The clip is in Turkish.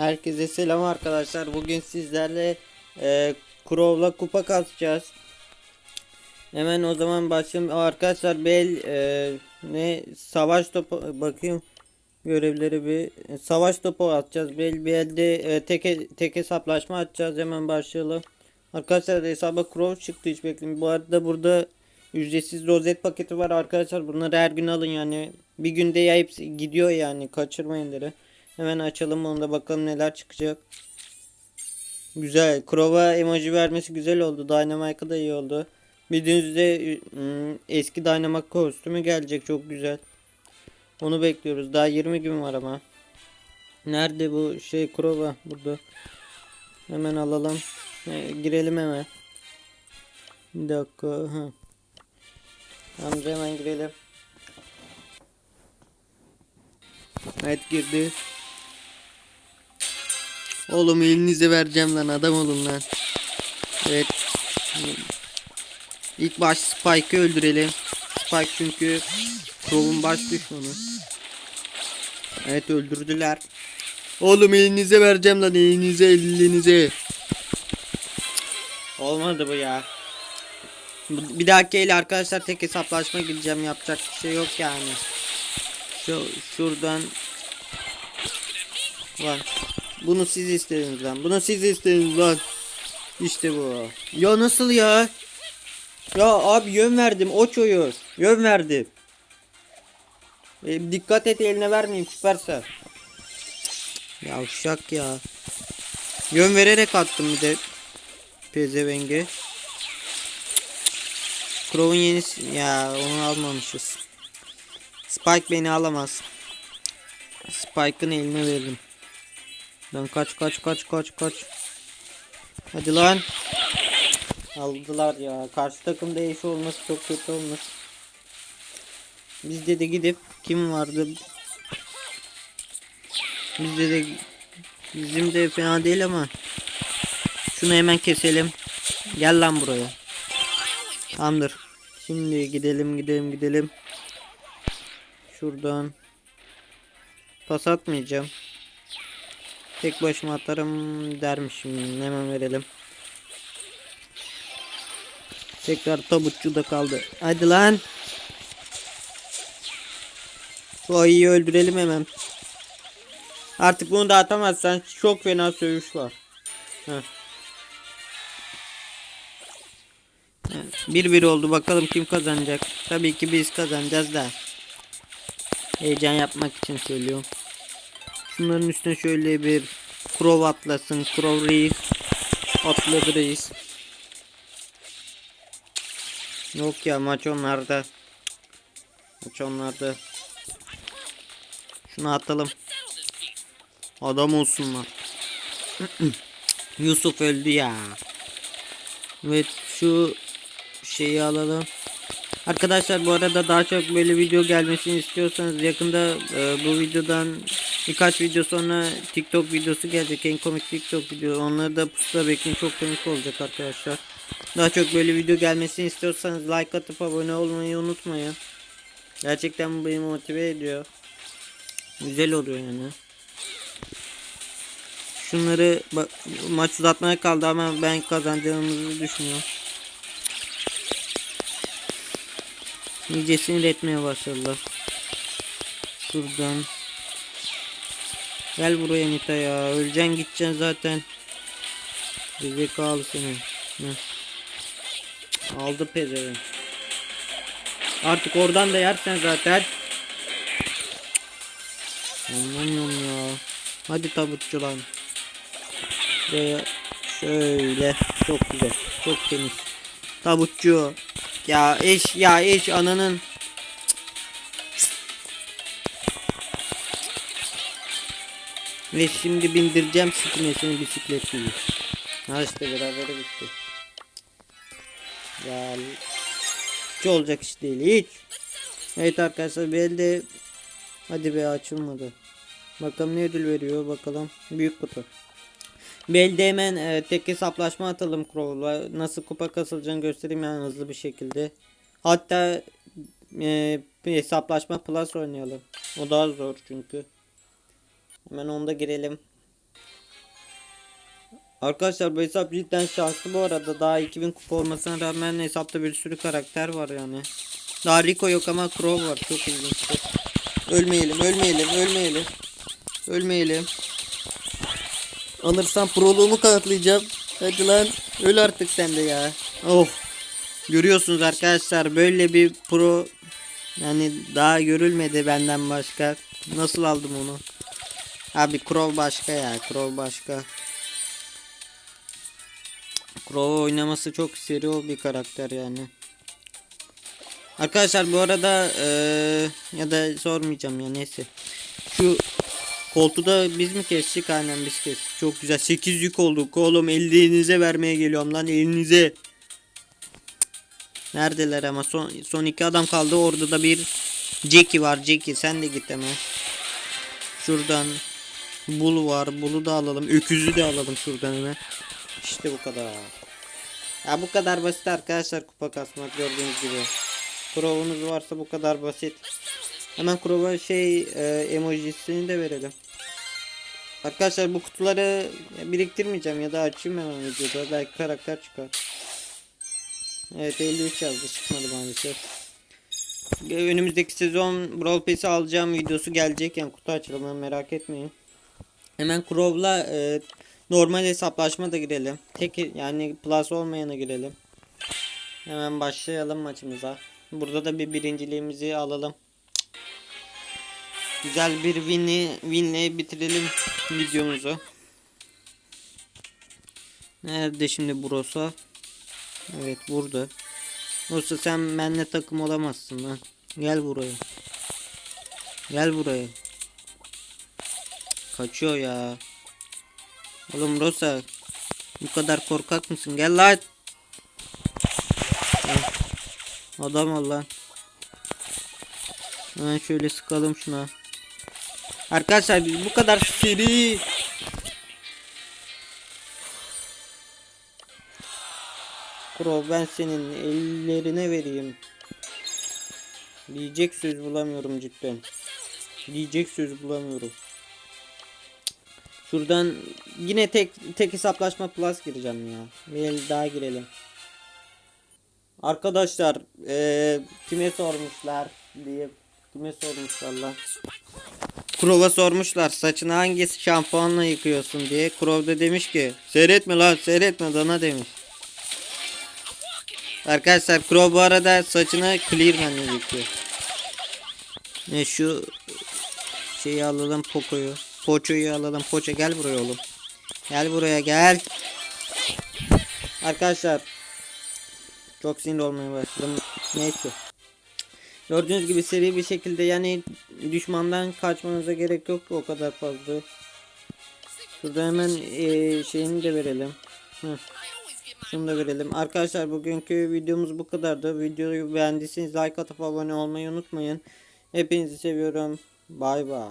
Herkese selam arkadaşlar. Bugün sizlerle e, Crow'la kupa kasacağız. Hemen o zaman başlayalım. Arkadaşlar bel e, ne savaş topu bakayım görevleri bir savaş topu atacağız. Bel belde e, tek tek hesaplaşma atacağız. Hemen başlayalım. Arkadaşlar hesaba Crow çıktı hiç beklemeyin. Bu arada burada ücretsiz rozet paketi var arkadaşlar. Bunları her gün alın yani. Bir günde ya hepsi gidiyor yani. Kaçırmayın derim. Hemen açalım onu da bakalım neler çıkacak. Güzel. Crow'a emoji vermesi güzel oldu. Dynamite'a da iyi oldu. Bildiğiniz üzere ım, eski Dynamite kostümü gelecek. Çok güzel. Onu bekliyoruz. Daha 20 gün var ama. Nerede bu şey Crow'a? Burada. Hemen alalım. E, girelim hemen. Bir dakika. Ha. Tamam hemen girelim. Evet girdi. Oğlum elinize vereceğim lan adam olun lan. Evet. İlk baş Spike'ı öldürelim. Spike çünkü Crow'un baş düşmanı. Evet öldürdüler. Oğlum elinize vereceğim lan elinize elinize. Olmadı bu ya. Bir dahaki el arkadaşlar tek hesaplaşma gideceğim yapacak bir şey yok yani. Şu şuradan Lan bunu siz istediniz lan. Bunu siz istediniz lan. İşte bu. Ya nasıl ya? Ya abi yön verdim o çoyu. Yön verdim. E, dikkat et eline vermeyeyim süperse. Ya uşak ya. Yön vererek attım bir de. Pezevenge. Crow'un yenisi ya onu almamışız. Spike beni alamaz. Spike'ın eline veririm. Lan kaç kaç kaç kaç kaç. Hadi lan. Aldılar ya. Karşı takım değiş olması çok kötü olmuş. Bizde de gidip kim vardı? Bizde de bizim de fena değil ama şunu hemen keselim. Gel lan buraya. Tamamdır. Şimdi gidelim gidelim gidelim. Şuradan pas atmayacağım. Tek başıma atarım dermişim. Hemen verelim. Tekrar tabutçu da kaldı. Hadi lan. Şu ayıyı öldürelim hemen. Artık bunu da atamazsan çok fena sövüş var. Heh. Evet, 1-1 oldu bakalım kim kazanacak. Tabii ki biz kazanacağız da. Heyecan yapmak için söylüyorum. Şunların üstüne şöyle bir Crow atlasın. Crow reis. Atladı reis. Yok ya maç onlarda. Maç onlarda. Şunu atalım. Adam olsunlar. Yusuf öldü ya. Evet şu şeyi alalım. Arkadaşlar bu arada daha çok böyle video gelmesini istiyorsanız yakında e, bu videodan birkaç video sonra TikTok videosu gelecek. En komik TikTok video. Onları da pusuda bekleyin. Çok komik olacak arkadaşlar. Daha çok böyle video gelmesini istiyorsanız like atıp abone olmayı unutmayın. Gerçekten bu beni motive ediyor. Güzel oluyor yani. Şunları bak, maç uzatmaya kaldı ama ben kazanacağımızı düşünüyorum. İyice sinir etmeye başladılar. Buradan. Gel buraya Nita ya. Öleceksin gideceksin zaten. Zekalı senin. Heh. Aldı pezevenk. Artık oradan da yersen zaten. Anlamıyorum ya. Hadi tabutçu lan. Şuraya şöyle. Çok güzel. Çok temiz. Tabutçu. Ya eş ya eş ananın. Ve şimdi bindireceğim sikmesini bisiklet gibi. Ha işte beraber bitti. Ya hiç olacak iş değil hiç. Evet arkadaşlar belde hadi be açılmadı. Bakalım ne ödül veriyor bakalım. Büyük kutu. Belde hemen e, tek hesaplaşma atalım Crow'la. Nasıl kupa kasılacağını göstereyim yani hızlı bir şekilde. Hatta e, hesaplaşma plus oynayalım. O daha zor çünkü. Hemen onda girelim. Arkadaşlar bu hesap cidden şanslı bu arada. Daha 2000 kupa olmasına rağmen hesapta bir sürü karakter var yani. Daha Rico yok ama Crow var. Çok ilginç. Ölmeyelim, ölmeyelim, ölmeyelim. Ölmeyelim. Alırsam proluğumu kanıtlayacağım. Hadi lan. Öl artık sen de ya. Oh. Görüyorsunuz arkadaşlar böyle bir pro yani daha görülmedi benden başka. Nasıl aldım onu? Abi Crow başka ya. Crow başka. Crow oynaması çok seri bir karakter yani. Arkadaşlar bu arada eee, ya da sormayacağım ya neyse. Şu koltuğu da biz mi kestik? Aynen biz kestik. Çok güzel. 8 yük olduk. Oğlum elinize vermeye geliyorum lan elinize. Neredeler ama son, son iki adam kaldı. Orada da bir Jackie var. Jackie sen de git hemen. Şuradan Bul var. Bulu da alalım. Öküzü de alalım şuradan hemen. İşte bu kadar. Ya bu kadar basit arkadaşlar kupa kasmak gördüğünüz gibi. Crow'unuz varsa bu kadar basit. Hemen Crow'a şey e, emojisini de verelim. Arkadaşlar bu kutuları biriktirmeyeceğim ya da açayım hemen videoda. Belki karakter çıkar. Evet 53 yazdı çıkmadı maalesef. Önümüzdeki sezon Brawl Pass'i alacağım videosu gelecek yani kutu açılımı merak etmeyin. Hemen Crow'la e, normal hesaplaşma da girelim. Tek yani plus olmayana girelim. Hemen başlayalım maçımıza. Burada da bir birinciliğimizi alalım. Güzel bir win'i win'le bitirelim videomuzu. Nerede şimdi Brosa? Evet burada. Brosa sen benimle takım olamazsın lan. Gel buraya. Gel buraya. Kaçıyor ya. Oğlum Rosa. Bu kadar korkak mısın? Gel lan. Adam ol lan. Hemen şöyle sıkalım şuna. Arkadaşlar biz bu kadar seri Kuro ben senin ellerine vereyim. Diyecek söz bulamıyorum cidden. Diyecek söz bulamıyorum. Şuradan yine tek tek hesaplaşma plus gireceğim ya. Bir el daha girelim. Arkadaşlar eee kime sormuşlar diye kime sormuşlar lan. Krova sormuşlar saçını hangi şampuanla yıkıyorsun diye. Krov da demiş ki seyretme lan seyretme dana demiş. Arkadaşlar Krov bu arada saçını Clearman'la yıkıyor. Ne şu şeyi alalım Poco'yu. Poço'yu alalım. Poço gel buraya oğlum. Gel buraya gel. Arkadaşlar çok sinir olmaya başladım. Neyse. Gördüğünüz gibi seri bir şekilde yani düşmandan kaçmanıza gerek yok o kadar fazla. Şurada hemen eee, şeyini de verelim. Hı. Şunu da verelim. Arkadaşlar bugünkü videomuz bu kadardı. Videoyu beğendiyseniz like atıp abone olmayı unutmayın. Hepinizi seviyorum. Bay bay.